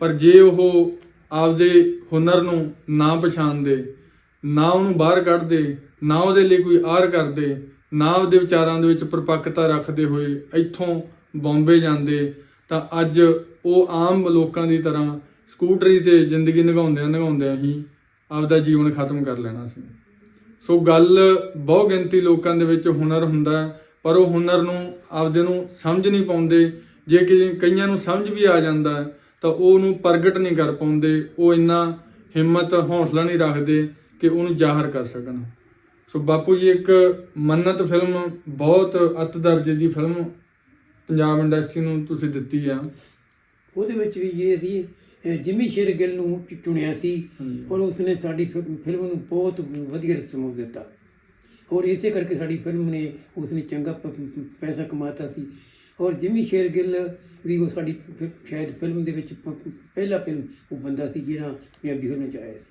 ਪਰ ਜੇ ਉਹ ਆਪਦੇ ਹੁਨਰ ਨੂੰ ਨਾ ਪਛਾਣਦੇ ਨਾ ਉਹਨੂੰ ਬਾਹਰ ਕੱਢਦੇ ਨਾ ਉਹਦੇ ਲਈ ਕੋਈ ਆਰ ਕਰਦੇ ਨਾ ਉਹਦੇ ਵਿਚਾਰਾਂ ਦੇ ਵਿੱਚ ਪਰਪੱਕਤਾ ਰੱਖਦੇ ਹੋਏ ਇੱਥੋਂ ਬੰਬੇ ਜਾਂਦੇ, ਤਾਂ ਅੱਜ ਉਹ ਆਮ ਲੋਕਾਂ ਦੀ ਤਰ੍ਹਾਂ ਸਕੂਟਰੀ ਤੇ ਜ਼ਿੰਦਗੀ ਨਿਭਾਉਂਦਿਆਂ ਨਿਭਾਉਂਦਿਆਂ ਹੀ ਆਪਦਾ ਜੀਵਨ ਖਤਮ ਕਰ ਲੈਣਾ ਸੀ। ਸੋ ਗੱਲ ਬਹੁ ਗਿਣਤੀ ਲੋਕਾਂ ਦੇ ਵਿੱਚ ਹੁਨਰ ਹੁੰਦਾ ਪਰ ਉਹ ਹੁਨਰ ਨੂੰ, ਆਪਦੇ ਨੂੰ ਸਮਝ ਨਹੀਂ ਪਾਉਂਦੇ। ਜੇ ਕਿ ਕਈਆਂ ਨੂੰ ਸਮਝ ਵੀ ਆ ਜਾਂਦਾ ਤਾਂ ਉਹ ਉਹਨੂੰ ਪ੍ਰਗਟ ਨਹੀਂ ਕਰ ਪਾਉਂਦੇ। ਉਹ ਇੰਨਾ ਹਿੰਮਤ, ਹੌਸਲਾ ਨਹੀਂ ਰੱਖਦੇ ਕਿ ਉਹਨੂੰ ਜ਼ਾਹਰ ਕਰ ਸਕਣ। ਸੋ ਬਾਪੂ ਜੀ, ਇੱਕ ਮੰਨਤ ਫਿਲਮ, ਬਹੁਤ ਅੱਤ ਦਰਜੇ ਦੀ ਫਿਲਮ ਪੰਜਾਬ ਇੰਡਸਟਰੀ ਨੂੰ ਤੁਸੀਂ ਦਿੱਤੀ ਆ। ਉਹਦੇ ਵਿੱਚ ਵੀ ਇਹ ਸੀ ਜਿਮੀ ਸ਼ੇਰਗਿੱਲ ਨੂੰ ਚੁਣਿਆ ਸੀ। ਔਰ ਉਸਨੇ ਸਾਡੀ ਫਿਲਮ ਨੂੰ ਬਹੁਤ ਵਧੀਆ ਰਿਸਪੌਂਸ ਦਿੱਤਾ। ਔਰ ਇਸੇ ਕਰਕੇ ਸਾਡੀ ਫਿਲਮ ਨੇ ਉਸਨੇ ਚੰਗਾ ਪੈਸਾ ਕਮਾਤਾ ਸੀ। ਔਰ ਜਿਮੀ ਸ਼ੇਰਗਿੱਲ ਵੀ ਉਹ ਸਾਡੀ ਸ਼ਾਇਦ ਫਿਲਮ ਦੇ ਵਿੱਚ ਪਹਿਲਾ ਫਿਲਮ ਉਹ ਬੰਦਾ ਸੀ ਜਿਹੜਾ ਪੰਜਾਬੀ ਫਿਲਮ ਚ ਆਇਆ ਸੀ।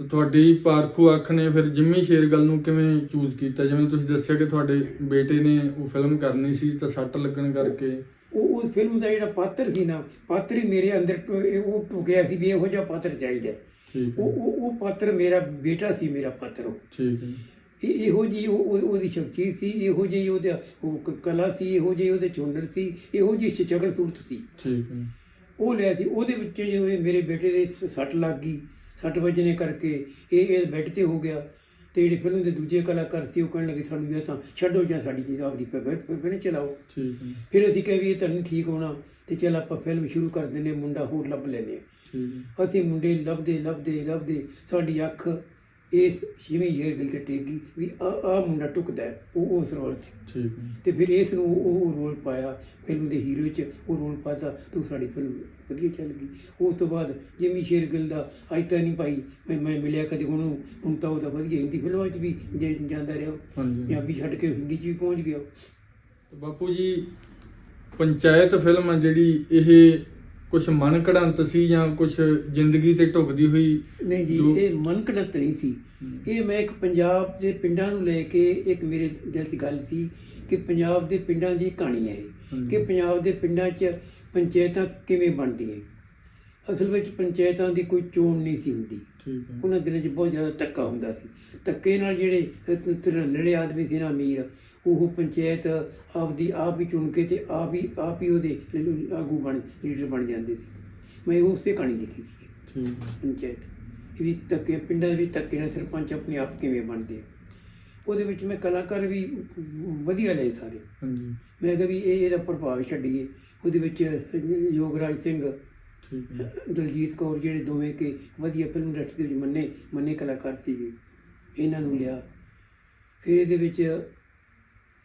ਤੇ ਤੁਹਾਡੀ ਪਾਰਖੂ ਅੱਖ ਨੇ ਫਿਰ ਜਿੰਮੀ ਸ਼ੇਰਗਿੱਲ ਨੂੰ ਕਿਵੇਂ ਚੂਜ਼ ਕੀਤਾ? ਜਿਵੇਂ ਤੁਸੀਂ ਦੱਸਿਆ ਕਿ ਤੁਹਾਡੇ ਬੇਟੇ ਨੇ ਉਹ ਫਿਲਮ ਕਰਨੀ ਸੀ ਤਾਂ ਸੱਟ ਲੱਗਣ ਕਰਕੇ ਉਹ ਉਸ ਫਿਲਮ ਦਾ ਜਿਹੜਾ ਪਾਤਰ ਸੀ ਨਾ ਪਾਤਰ ਹੀ ਮੇਰੇ ਅੰਦਰ ਉਹ ਟੁਕਿਆ ਸੀ ਵੀ ਇਹੋ ਜਿਹਾ ਪਾਤਰ ਚਾਹੀਦਾ। ਉਹ ਉਹ ਉਹ ਪਾਤਰ ਮੇਰਾ ਬੇਟਾ ਸੀ ਮੇਰਾ ਪਾਤਰ ਉਹ। ਠੀਕ ਹੈ। ਇਹ ਜੀ ਉਹ ਉਹ- ਉਹਦੀ ਸ਼ਖਸੀਅਤ ਸੀ ਇਹੋ ਜਿਹੀ ਉਹਦਾ ਕਲਾ ਸੀ ਇਹੋ ਜਿਹੀ ਉਹਦੇ ਚੁੰਨਰ ਸੀ ਇਹੋ ਜਿਹੀ ਸ਼ਕਲ ਸੂਰਤ ਸੀ। ਠੀਕ ਹੈ। ਉਹ ਲਿਆ ਸੀ ਉਹਦੇ ਵਿੱਚ ਜੋ ਇਹ ਮੇਰੇ ਬੇਟੇ ਦੇ ਸੱਟ ਲੱਗ ਗਈ ਸੱਟ ਵੱਜਣੇ ਕਰਕੇ ਇਹ ਇਹ ਬੈੱਡ ਤੇ ਹੋ ਗਿਆ। ਤੇ ਜਿਹੜੇ ਫਿਲਮ ਦੇ ਦੂਜੇ ਕਲਾਕਾਰ ਸੀ ਉਹ ਕਹਿਣ ਲੱਗੇ ਸਾਨੂੰ ਜਾਂ ਤਾਂ ਛੱਡੋ ਜਾਂ ਸਾਡੀ ਚੀਜ਼ ਆਪਦੀ ਫਿਰ ਫਿਰ ਫਿਰ ਚਲਾਓ। ਠੀਕ ਹੈ। ਫਿਰ ਅਸੀਂ ਕਿਹਾ ਵੀ ਇਹ ਤਾਂ ਨਹੀਂ ਠੀਕ ਹੋਣਾ ਤੇ ਚੱਲ ਆਪਾਂ ਫਿਲਮ ਸ਼ੁਰੂ ਕਰ ਦਿੰਦੇ ਹਾਂ, ਮੁੰਡਾ ਹੋਰ ਲੱਭ ਹੈ। ਅਸੀਂ ਮੁੰਡੇ ਲੱਭਦੇ ਲੱਭਦੇ ਲੱਭਦੇ ਸਾਡੀ ਅੱਖ ਇਸ ਛੇਵੀਂ ਜੇਰ ਦਿਲ ਤੇ ਟੇਕੀ ਵੀ ਆ ਆ ਮੁੰਡਾ ਟੁਕਦਾ ਉਹ ਉਸ ਰੋਲ 'ਚ ਠੀਕ ਹੈ। ਤੇ ਫਿਰ ਇਸ ਨੂੰ ਉਹ ਰੋਲ ਪਾਇਆ ਫਿਲਮ ਦੇ ਹੀਰੋ 'ਚ ਉਹ ਰੋਲ ਪਾਤਾ ਤੇ ਸਾਡੀ ਫਿਲਮ ਵਧੀਆ ਚੱਲ ਗਈ। ਉਸ ਤੋਂ ਬਾਅਦ ਜਿਮੀ ਸ਼ੇਰਗਿੱਲ ਦਾ ਅੱਜ ਤਾਂ ਨਹੀਂ ਭਾਈ ਮੈਂ ਮੈਂ ਮਿਲਿਆ ਕਦੇ ਹੁਣ ਹੁਣ ਤਾਂ ਉਹਦਾ ਵਧੀਆ ਹਿੰਦੀ ਫਿਲਮਾਂ 'ਚ ਵੀ ਜੇ ਜਾਂਦਾ ਰਿਹਾ। ਪੰਜਾਬੀ ਛੱਡ ਕੇ ਹਿੰਦੀ 'ਚ ਵੀ ਪਹੁੰਚ ਗਿਆ ਤੇ ਬਾਪੂ ਜੀ ਪੰਚਾਇਤ ਫਿਲਮ ਆ ਜਿਹੜੀ ਇਹ ਕੁਝ ਮਨ ਘੜੰਤ ਸੀ ਜਾਂ ਕੁਝ ਜ਼ਿੰਦਗੀ ਤੇ ਢੁਕਦੀ ਹੋਈ ਨਹੀਂ ਜੀ ਜੋ- ਇਹ ਮਨ ਘੜਤ ਨਹੀਂ ਸੀ। ਇਹ ਮੈਂ ਇੱਕ ਪੰਜਾਬ ਦੇ ਪਿੰਡਾਂ ਨੂੰ ਲੈ ਕੇ ਇੱਕ ਮੇਰੇ ਦਿਲ 'ਚ ਗੱਲ ਸੀ ਕਿ ਪੰਜਾਬ ਦੇ ਪਿੰਡਾਂ ਦੀ ਕਹਾਣੀ ਹੈ ਇਹ ਹਾਂਜੀ। ਕਿ ਪੰਜਾਬ ਦੇ ਪਿੰਡਾਂ 'ਚ ਪੰਚਾਇਤਾਂ ਕਿਵੇਂ ਬਣਦੀਆਂ। ਅਸਲ ਵਿੱਚ ਪੰਚਾਇਤਾਂ ਦੀ ਕੋਈ ਚੋਣ ਨਹੀਂ ਸੀ ਹੁੰਦੀ। ਠੀਕ ਹੈ। ਉਹਨਾਂ ਦਿਨਾਂ 'ਚ ਬਹੁਤ ਜ਼ਿਆਦਾ ਧੱਕਾ ਹੁੰਦਾ ਸੀ। ਧੱਕੇ ਨਾਲ ਜਿਹੜੇ ਲੜੇ ਆਦਮੀ ਸੀ ਨਾ ਅਮੀਰ ਉਹ ਪੰਚਾਇਤ ਆਪਦੀ ਆਪ ਹੀ ਚੁਣ ਕੇ ਤੇ ਆਪ ਹੀ ਆਪ ਹੀ ਉਹਦੇ ਆਗੂ ਬਣ ਲੀਡਰ ਬਣ ਜਾਂਦੇ ਸੀ। ਮੈਂ ਉਸ ਤੇ ਕਹਾਣੀ ਲਿਖੀ ਸੀ। ਪੰਚਾਇਤ। ਵੀ ਧੱਕੇ ਪਿੰਡਾਂ ਦੇ ਵਿੱਚ ਧੱਕੇ ਨਾਲ ਸਰਪੰਚ ਆਪਣੇ ਆਪ ਕਿਵੇਂ ਬਣਦੇ ਉਹਦੇ ਵਿੱਚ ਮੈਂ ਕਲਾਕਾਰ ਵੀ ਵਧੀਆ ਲਏ ਸਾਰੇ। ਹਾਂਜੀ। ਮੈਂ ਕਿਹਾ ਵੀ ਇਹ ਇਹਦਾ ਪ੍ਰਭਾਵ ਛੱਡੀਏ। ਉਹਦੇ ਵਿੱਚ ਯੋਗਰਾਜ ਸਿੰਘ ਦਲਜੀਤ ਕੌਰ ਜਿਹੜੇ ਦੋਵੇਂ ਕਿ ਵਧੀਆ ਫਿਲਮ ਇੰਡਸਟਰੀ ਦੇ ਵਿੱਚ ਮੰਨੇ ਮੰਨੇ ਕਲਾਕਾਰ ਸੀਗੇ। ਇਹਨਾਂ ਨੂੰ ਲਿਆ। ਫਿਰ ਇਹਦੇ ਵਿੱਚ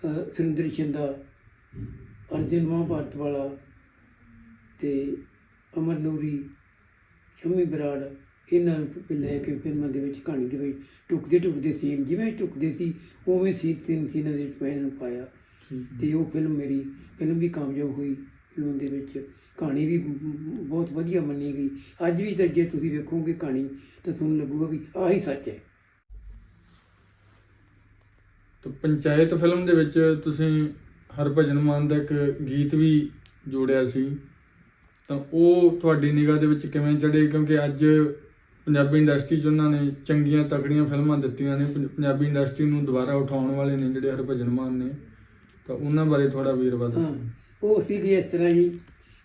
ਸੁਰਿੰਦਰ ਸ਼ਿੰਦਾ ਅਰਜਨ ਮਹਾਭਾਰਤ ਵਾਲਾ ਤੇ ਅਮਰ ਨੂਰੀ, ਸ਼ਮੀ ਬਰਾੜ, ਇਹਨਾਂ ਨੂੰ ਲੈ ਕੇ ਫਿਲਮਾਂ ਦੇ ਵਿੱਚ ਕਹਾਣੀ ਦੇ ਵਿੱਚ ਟੁਕਦੇ ਟੁਕਦੇ ਸੀਨ, ਜਿਵੇਂ ਟੁਕਦੇ ਸੀ, ਉਵੇਂ ਸੀਨ ਤਿੰਨ ਸੀਨਾਂ ਦੇ ਵਿੱਚ ਮੈਂ ਇਹਨਾਂ ਨੂੰ ਪਾਇਆ। ਠੀਕ ਤੇ ਉਹ ਫਿਲਮ ਮੇਰੀ, ਫਿਲਮ ਵੀ ਕਾਮਯਾਬ ਹੋਈ ਫਿਲਮ ਦੇ ਵਿੱਚ। ਕਹਾਣੀ ਵੀ ਬਹੁਤ ਵਧੀਆ ਮੰਨੀ ਗਈ। ਅੱਜ ਵੀ ਤਾਂ ਜੇ ਤੁਸੀਂ ਵੇਖੋਗੇ ਕਹਾਣੀ, ਤਾਂ ਤੁਹਾਨੂੰ ਲੱਗੂਗਾ ਵੀ ਆਹੀ ਸੱਚ ਹੈ। ਤਾਂ ਪੰਚਾਇਤ ਫਿਲਮ ਦੇ ਵਿੱਚ ਤੁਸੀਂ ਹਰਭਜਨ ਮਾਨ ਦਾ ਇੱਕ ਗੀਤ ਵੀ ਜੋੜਿਆ ਸੀ। ਤਾਂ ਉਹ ਤੁਹਾਡੀ ਨਿਗਾਹ ਦੇ ਵਿੱਚ ਕਿਵੇਂ ਚੜੇ ਕਿਉਂਕਿ ਅੱਜ ਪੰਜਾਬੀ ਇੰਡਸਟਰੀ 'ਚ ਉਹਨਾਂ ਨੇ ਚੰਗੀਆਂ ਤਕੜੀਆਂ ਫਿਲਮਾਂ ਦਿੱਤੀਆਂ ਨੇ। ਪੰਜਾਬੀ ਇੰਡਸਟਰੀ ਨੂੰ ਦੁਬਾਰਾ ਉਠਾਉਣ ਵਾਲੇ ਨੇ ਜਿਹੜੇ ਹਰਭਜਨ ਮਾਨ ਨੇ। ਤਾਂ ਉਹਨਾਂ ਬਾਰੇ ਥੋੜਾ ਵੀਰਵਾ ਦੱਸੋ। ਉਹ ਸੀ ਜੀ ਇਸ ਤਰ੍ਹਾਂ ਜੀ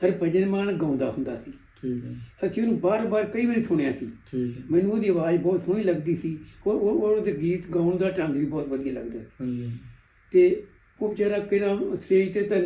ਹਰਭਜਨ ਮਾਨ ਗਾਉਂਦਾ ਹੁੰਦਾ ਸੀ। ਠੀਕ ਹੈ। ਅਸੀਂ ਉਹਨੂੰ ਬਾਰ-ਬਾਰ ਕਈ ਵਾਰੀ ਸੁਣਿਆ ਸੀ। ਠੀਕ ਹੈ। ਮੈਨੂੰ ਉਹਦੀ ਆਵਾਜ਼ ਬਹੁਤ ਸੋਹਣੀ ਲੱਗਦੀ ਸੀ। ਉਹ ਔਰ ਉਹਦੇ ਗੀਤ ਗਾਉਣ ਦਾ ਢੰਗ ਵੀ ਬਹੁਤ ਵਧੀਆ ਲੱਗਦਾ ਸੀ। ਹਾਂਜੀ। ਤੇ ਉਹ ਵਿਚਾਰਾ ਕਿਹੜਾ ਸਟੇਜ ਤੇ ਤਾਂ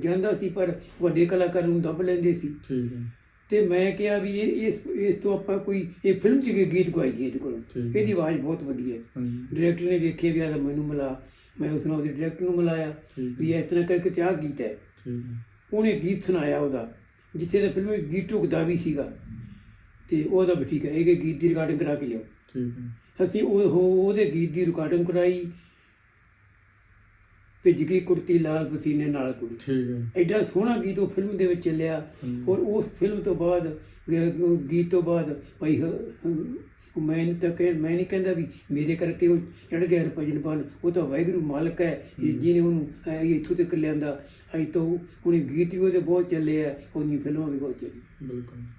ਜਾਂਦਾ ਸੀ ਪਰ ਵੱਡੇ ਕਲਾਕਾਰ ਨੂੰ ਦੱਬ ਲੈਂਦੇ ਸੀ। ਠੀਕ ਹੈ। ਤੇ ਮੈਂ ਕਿਹਾ ਵੀ ਇਹ ਇਸ ਇਸ ਤੋਂ ਆਪਾਂ ਕੋਈ ਇਹ ਫਿਲਮ 'ਚ ਗੀਤ ਗਵਾਈਏ ਇਹਦੇ ਕੋਲੋਂ। ਠੀਕ ਹੈ। ਇਹਦੀ ਆਵਾਜ਼ ਬਹੁਤ ਵਧੀਆ ਹੈ। ਹਾਂਜੀ। ਡਾਇਰੈਕਟਰ ਨੇ ਵੇਖਿਆ ਵੀ ਆਦਾ ਮੈਨੂੰ ਮਿਲਾ। ਮੈਂ ਉਸ ਨੂੰ ਉਹਦੇ ਡਾਇਰੈਕਟਰ ਨੂੰ ਮਿਲਾਇਆ। ਠੀਕ ਵੀ ਇਸ ਤਰ੍ਹਾਂ ਕਰਕੇ ਤੇ ਆਹ ਗੀਤ ਹੈ। ਠੀਕ ਹੈ। ਉਹਨੇ ਗੀਤ ਸੁਣਾਇਆ ਉਹਦਾ। ਜਿੱਥੇ ਦਾ ਫਿਲਮ ਗੀਤ ਢੁਕਦਾ ਵੀ ਸੀਗਾ। ਤੇ ਉਹਦਾ ਵੀ ਠੀਕ ਹੈ ਇਹ ਗੀਤ ਦੀ ਰਿਕਾਰਡਿੰਗ ਕਰਾ ਕੇ ਲਿਓ ਠੀਕ ਹੈ। ਅਸੀਂ ਉਹ ਉਹ- ਉਹਦੇ ਗੀਤ ਦੀ ਰਿਕਾਰਡਿੰਗ ਕਰਾਈ। ਭਿੱਜ ਗਈ ਕੁੜਤੀ ਲਾਲ ਪਸੀਨੇ ਨਾਲ ਕੁੜੀ। ਠੀਕ ਹੈ। ਐਡਾ ਸੋਹਣਾ ਗੀਤ ਉਹ ਫਿਲਮ ਦੇ ਵਿੱਚ ਚੱਲਿਆ। ਔਰ ਉਸ ਫਿਲਮ ਤੋਂ ਬਾਅਦ ਗੀਤ ਤੋਂ ਬਾਅਦ ਭਾਈ ਮੈਂ ਤਾਂ ਕਹਿ ਮੈਂ ਨਹੀਂ ਕਹਿੰਦਾ ਵੀ ਮੇਰੇ ਕਰਕੇ ਉਹ ਚੜ ਗਿਆ ਹਰਭਜਨ ਮਾਨ ਉਹ ਤਾਂ ਵਾਹਿਗੁਰੂ ਮਾਲਕ ਹੈ। ਜਿਹਨੇ ਉਹਨੂੰ ਇੱਥੋਂ ਤੱਕ ਲਿਆਂਦਾ। ਅਜ ਤੋਂ ਉਹਨੇ ਗੀਤ ਵੀ ਉਹਦੇ ਬਹੁਤ ਚੱਲੇ ਆ, ਉਹਦੀਆਂ ਫਿਲਮਾਂ ਵੀ ਬਹੁਤ ਚੱਲੀ ਬਿਲਕੁਲ।